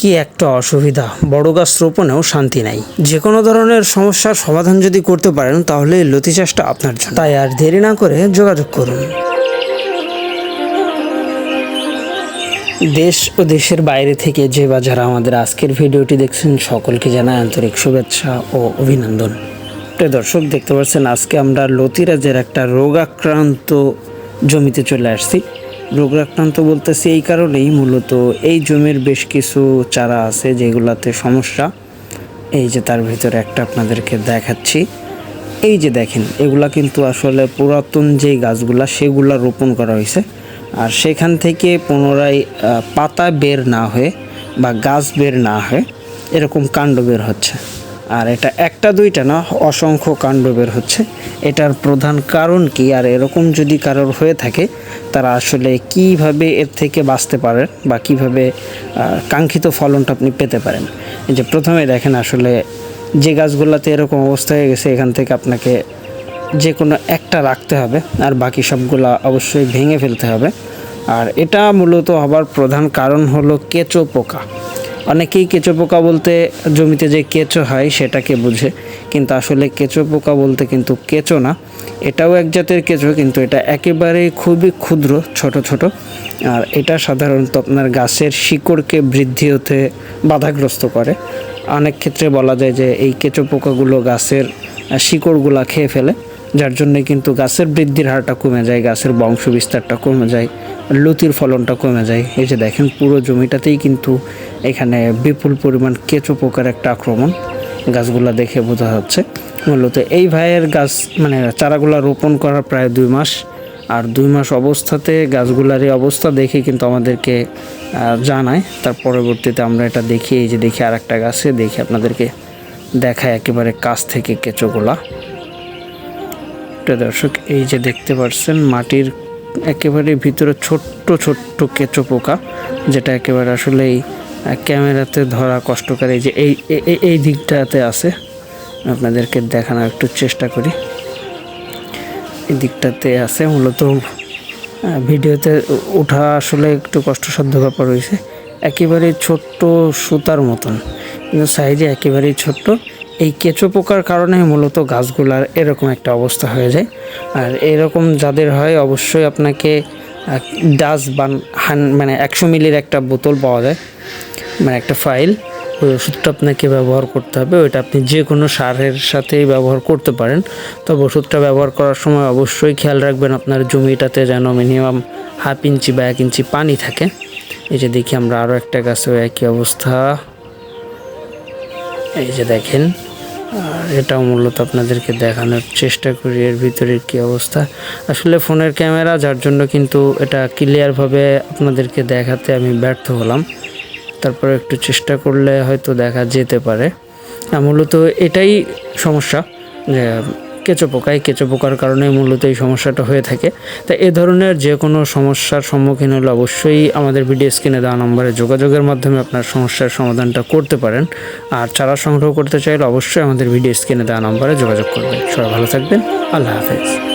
কি একটা অসুবিধা? বড় গাছ রোপণেও শান্তি নাই। যে কোনো ধরনের সমস্যার সমাধান যদি করতে পারেন, তাহলে লতি চাষটা আপনার জন্য। তাই আর দেরি না করে যোগাযোগ করুন। দেশ ও দেশের বাইরে থেকে যে বা যারা আমাদের আজকের ভিডিওটি দেখছেন, সকলকে জানাই আন্তরিক শুভেচ্ছা ও অভিনন্দন। প্রিয় দর্শক, দেখতে পাচ্ছেন আজকে আমরা লতিরাজের একটা রোগাক্রান্ত জমিতে চলে আসছি। রোগাক্রান্ত বলতেছি এই কারণেই মূলত এই জমির বেশ কিছু চারা আছে যেগুলাতে সমস্যা। এই যে তার ভিতরে একটা আপনাদেরকে দেখাচ্ছি। এই যে দেখেন, এগুলা কিন্তু আসলে পুরাতন যেই গাছগুলা, সেগুলা রোপণ করা হয়েছে। আর সেখান থেকে পুনরায় পাতা বের না হয়ে বা গাছ বের না হয়ে এরকম কাণ্ড বের হচ্ছে। আর এটা একটা দুইটা না, অসংখ্য কাণ্ড বের হচ্ছে। এটার প্রধান কারণ কি? আর এরকম যদি কারোর হয়ে থাকে, তারা আসলে কীভাবে এর থেকে বাঁচতে পারেন বা কীভাবে কাঙ্ক্ষিত ফলনটা আপনি পেতে পারেন? এই যে প্রথমে দেখেন আসলে যে গাছগুলোতে এরকম অবস্থা হয়ে গেছে, এখান থেকে আপনাকে যে কোনো একটা রাখতে হবে আর বাকি সবগুলা অবশ্যই ভেঙে ফেলতে হবে। আর এটা মূলত হবার প্রধান কারণ হলো কেঁচো পোকা। অনেকেই কেঁচো পোকা বলতে জমিতে যে কেঁচো হয় সেটাকে বুঝে, কিন্তু আসলে কেঁচো পোকা বলতে কিন্তু কেঁচো না। এটাও এক জাতের কেঁচো, কিন্তু এটা একেবারে খুবই ক্ষুদ্র, ছোট ছোট। আর এটা সাধারণত আপনার গাছের শিকড়কে বৃদ্ধি হতে বাধাগ্রস্ত করে। অনেক ক্ষেত্রে বলা যায় যে এই কেঁচো পোকাগুলো গাছের শিকড়গুলা খেয়ে ফেলে। যার জন্য কিন্তু গাছের বৃদ্ধির হারটা কমে যায়, গাছের বংশ বিস্তারটা কমে যায়, লতির ফলনটা কমে যায়। এই যে দেখেন, পুরো জমিটাতেই কিন্তু এখানে বিপুল পরিমাণ কেঁচো পোকার একটা আক্রমণ গাছগুলা দেখে বোঝা যাচ্ছে। মূলত এই ভাইয়ের গাছ মানে চারাগুলা রোপণ করার প্রায় দুই মাস। আর দুই মাস অবস্থাতে গাছগুলার এই অবস্থা দেখে কিন্তু আমাদেরকে জানায়। তার পরবর্তীতে আমরা এটা দেখি, এই যে দেখি আর একটা গাছে, দেখি আপনাদেরকে দেখায় একেবারে কাছ থেকে কেঁচোগুলা। প্রিয় দর্শক, এই যে দেখতে পাচ্ছেন মাটির একেবারে ভিতরে ছোট্ট ছোট্ট কেঁচো পোকা, যেটা একেবারে আসলে এই ক্যামেরাতে ধরা কষ্টকর। এই যে এই, এই- দিকটাতে আছে। আপনাদেরকে দেখানোর একটু চেষ্টা করি। এই দিকটাতে আছে, মূলত ভিডিওতে ওঠা আসলে একটু কষ্টসাধ্য ব্যাপার হয়েছে। একেবারে ছোট্ট সুতার মতন, কিন্তু সাইজে একেবারেই ছোট্ট। এই কেঁচো পোকার কারণে মূলত গাছগুলার এরকম একটা অবস্থা হয়ে যায়। আর এরকম যাদের হয়, অবশ্যই আপনাকে ডাস বান, হান মানে একশো মিলির একটা বোতল পাওয়া যায়। মানে একটা ফাইল, ওই ওষুধটা আপনাকে ব্যবহার করতে হবে। ওইটা আপনি যে কোনো সারের সাথেই ব্যবহার করতে পারেন। তবে ওষুধটা ব্যবহার করার সময় অবশ্যই খেয়াল রাখবেন, আপনার জমিটাতে যেন মিনিমাম হাফ ইঞ্চি বা এক ইঞ্চি পানি থাকে। এই যে দেখি আমরা আরও একটা গাছেও একই অবস্থা। এই যে দেখেন। এটাও মূলত আপনাদেরকে দেখানোর চেষ্টা করি এর ভিতরের কি অবস্থা। আসলে ফোনের ক্যামেরা, যার জন্য কিন্তু এটা ক্লিয়ারভাবে আপনাদেরকে দেখাতে আমি ব্যর্থ হলাম। তারপর একটু চেষ্টা করলে হয়তো দেখা যেতে পারে। মূলত এটাই সমস্যা যে কেঁচো পোকা এই কেঁচো পোকার কারণে মূলত এই সমস্যাটা হয়ে থাকে। তা এ ধরনের যে কোনো সমস্যার সম্মুখীন হলে অবশ্যই আমাদের ভিডিও স্ক্রিনে দেওয়া নম্বরে যোগাযোগের মাধ্যমে আপনার সমস্যার সমাধানটা করতে পারেন। আর চারা সংগ্রহ করতে চাইলে অবশ্যই আমাদের ভিডিও স্ক্রিনে দেওয়া নম্বরে যোগাযোগ করবেন। সবাই ভালো থাকবেন। আল্লাহ হাফেজ।